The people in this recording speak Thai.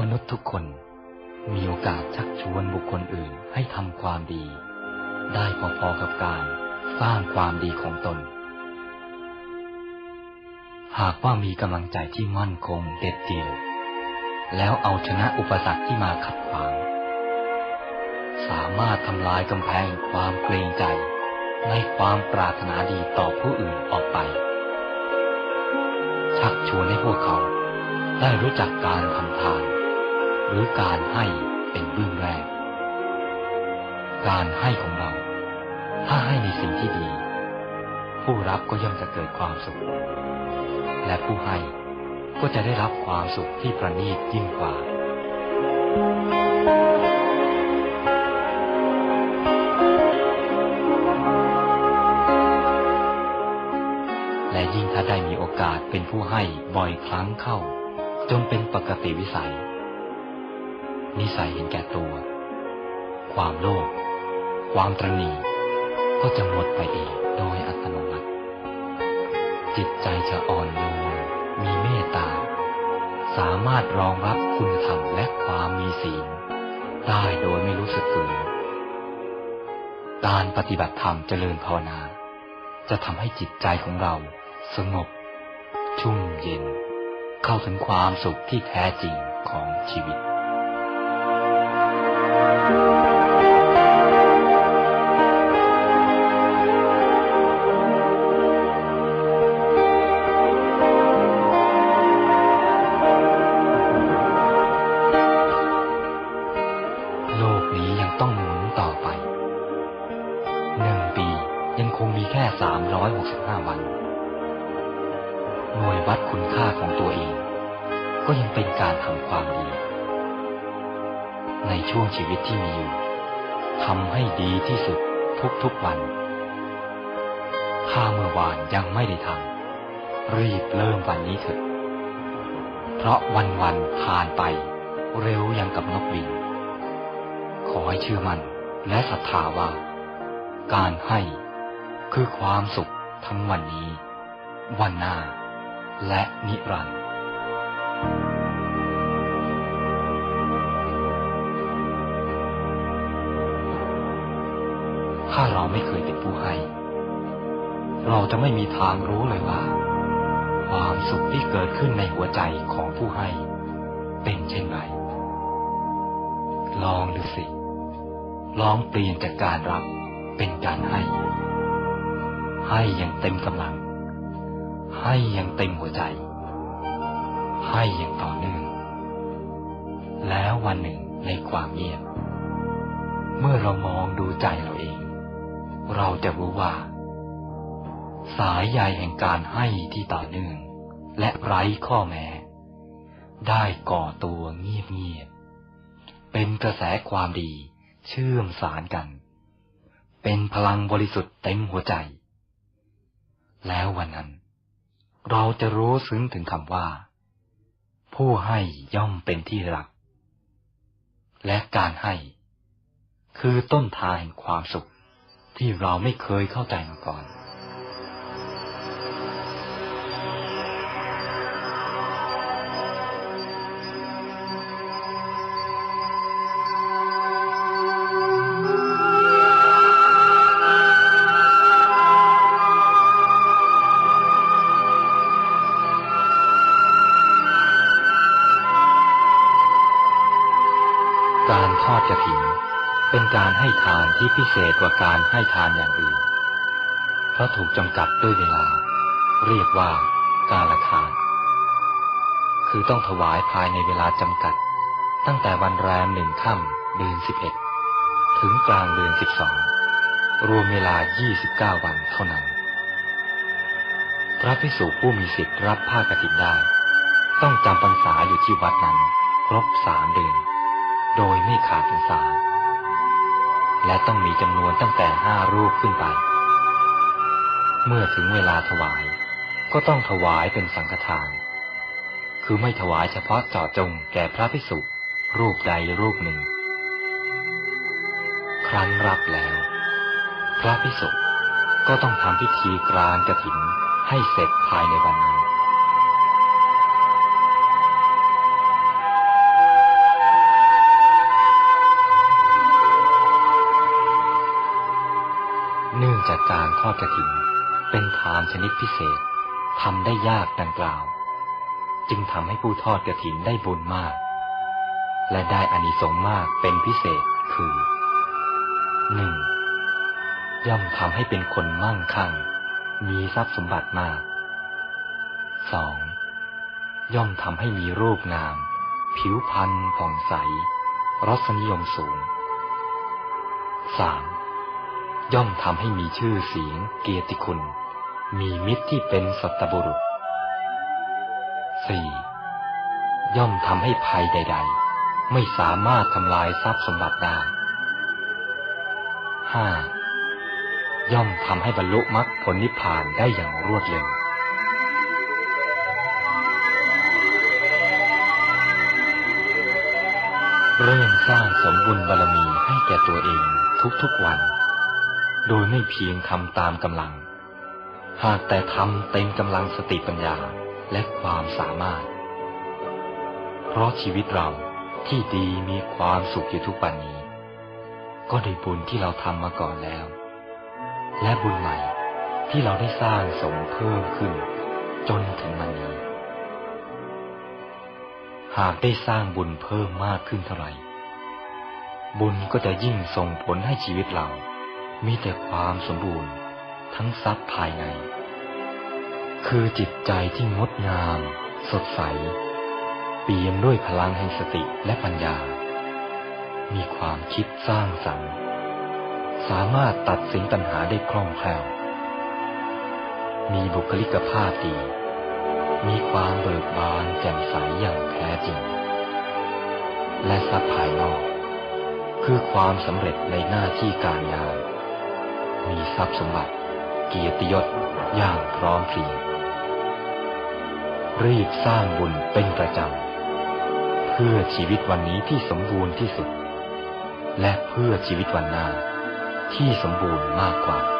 มนุษย์ทุกคนมีโอกาสชักชวนบุคคลอื่นให้ทำความดี ได้พอๆกับการสร้างความดีของตน หากว่ามีกำลังใจที่มั่นคงเด็ดเดี่ยว แล้วเอาชนะอุปสรรคที่มาขัดขวาง สามารถทำลายกำแพงความเกรงใจในความปรารถนาดีต่อผู้อื่นออกไป ชักชวนให้พวกเขาได้รู้จักการทำทาน หรือการให้เป็นเบื้องแรก การให้ของเรา ถ้าให้ในสิ่งที่ดี ผู้รับก็ย่อมจะเกิดความสุข และผู้ให้ก็จะได้รับความสุขที่ประณีตยิ่งกว่าและยิ่งถ้าได้มีโอกาสเป็นผู้ให้บ่อยครั้งเข้า จนเป็นปกติวิสัย นิสัยเห็นแก่ตัว ความโลภความตรณีก็จะหมดไปเองโดยอัตโนมัติ จิตใจจะอ่อนโยนมีเมตตา สามารถรองรับคุณธรรมและความมีศีลได้โดยไม่รู้สึกฝืนการปฏิบัติธรรมเจริญภาวนา จะทำให้จิตใจของเราสงบ ชุ่มเย็น เข้าถึงความสุขที่แท้จริงของชีวิต วัดคุณค่าของตัวเอง ก็ยังเป็นการทำความดี ในช่วงชีวิตที่มีอยู่ทำให้ดีที่สุดทุกๆวัน ถ้าเมื่อวานยังไม่ได้ทำรีบเริ่มวันนี้เถอะ เพราะวันวันๆผ่านไปเร็วยังกับนกบิน ขอให้เชื่อมันและศรัทธาว่า การให้คือความสุขทั้งวันนี้ วันหน้า และนิรันดร์ถ้าเราไม่เคยเป็นผู้ให้ เราจะไม่มีทางรู้เลยว่า ความสุขที่เกิดขึ้นในหัวใจของผู้ให้ เป็นเช่นไร ลองดูสิ ลองเปลี่ยนจากการรับเป็นการให้ ให้อย่างเต็มกำลัง ให้อย่างเต็มหัวใจ ให้อย่างต่อเนื่อง แล้ววันหนึ่งในความเงียบ เมื่อเรามองดูใจเราเอง เราจะรู้ว่า สายใยแห่งการให้ที่ต่อเนื่อง และไร้ข้อแม้ ได้ก่อตัวเงียบๆเป็นกระแสความดีเชื่อมสารกัน เป็นพลังบริสุทธิ์เต็มหัวใจ แล้ววันนั้น เราจะรู้ซึ้งถึงคำว่า ผู้ให้ย่อมเป็นที่รัก และการให้ คือต้นทางแห่งความสุขที่เราไม่เคยเข้าใจมาก่อน การให้ทานที่พิเศษกว่าการให้ทานอย่างอื่น เพราะถูกจำกัดด้วยเวลา เรียกว่าการละทาน คือต้องถวายภายในเวลาจำกัด ตั้งแต่วันแรมหนึ่งค่ำเดือนสิบเอ็ดถึงกลางเดือนสิบสองรวมเวลา 29 วันเท่านั้น พระภิกษุผู้มีสิทธิ์รับผ้ากฐินได้ ต้องจำพรรษาอยู่ที่วัดนั้น ครบสามเดือน โดยไม่ขาดพรรษา และต้องมีจำนวนตั้งแต่ห้ารูปขึ้นไป เมื่อถึงเวลาถวาย ก็ต้องถวายเป็นสังฆทาน คือไม่ถวายเฉพาะเจาะจงแก่พระภิกษุรูปใดรูปหนึ่ง ครั้นรับแล้ว พระภิกษุก็ต้องทำพิธีกรานกระถินให้เสร็จภายในวันนั้น เนื่องจากการทอดกระถินเป็นทานชนิดพิเศษทำได้ยากดังกล่าว จึงทำให้ผู้ทอดกระถินได้บุญมาก และได้อานิสงส์มากเป็นพิเศษคือหนึ่งย่อมทำให้เป็นคนมั่งคั่ง มีทรัพย์สมบัติมากสองย่อมทำให้มีรูปงาม ผิวพรรณผ่องใส รสนิยมสูงสาม ย่อมทำให้มีชื่อเสียงเกียรติคุณ มีมิตรที่เป็นสัตบุรุษสี่ย่อมทำให้ภัยใด ๆ ไม่สามารถทำลายทรัพย์สมบัติได้ห้าย่อมทำให้บรรลุมรรคผลนิพพานได้อย่างรวดเร็วเริ่มสร้างสมบุญบารมีให้แก่ตัวเองทุกๆวัน โดยไม่เพียงทำตามกำลัง หากแต่ทำเต็มกำลังสติปัญญาและความสามารถ เพราะชีวิตเราที่ดีมีความสุขอยู่ทุกวันนี้ ก็ด้วยบุญที่เราทำมาก่อนแล้ว และบุญใหม่ที่เราได้สร้างสมเพิ่มขึ้น จนถึงวันนี้ หากได้สร้างบุญเพิ่มมากขึ้นเท่าไหร่ บุญก็จะยิ่งส่งผลให้ชีวิตเรา มีแต่ความสมบูรณ์ทั้งทรัพย์ภายใน คือจิตใจที่งดงาม สดใส เปี่ยมด้วยพลังแห่งสติและปัญญา มีความคิดสร้างสรรค์ สามารถตัดสินปัญหาได้คล่องแคล่ว มีบุคลิกภาพดี มีความเบิกบานแจ่มใสอย่างแท้จริง และทรัพย์ภายนอก คือความสำเร็จในหน้าที่การงาน มีทรัพย์สมบัติ เกียรติยศอย่างพร้อมเพรียงรีบสร้างบุญเป็นประจำ เพื่อชีวิตวันนี้ที่สมบูรณ์ที่สุด และเพื่อชีวิตวันหน้าที่สมบูรณ์มากกว่า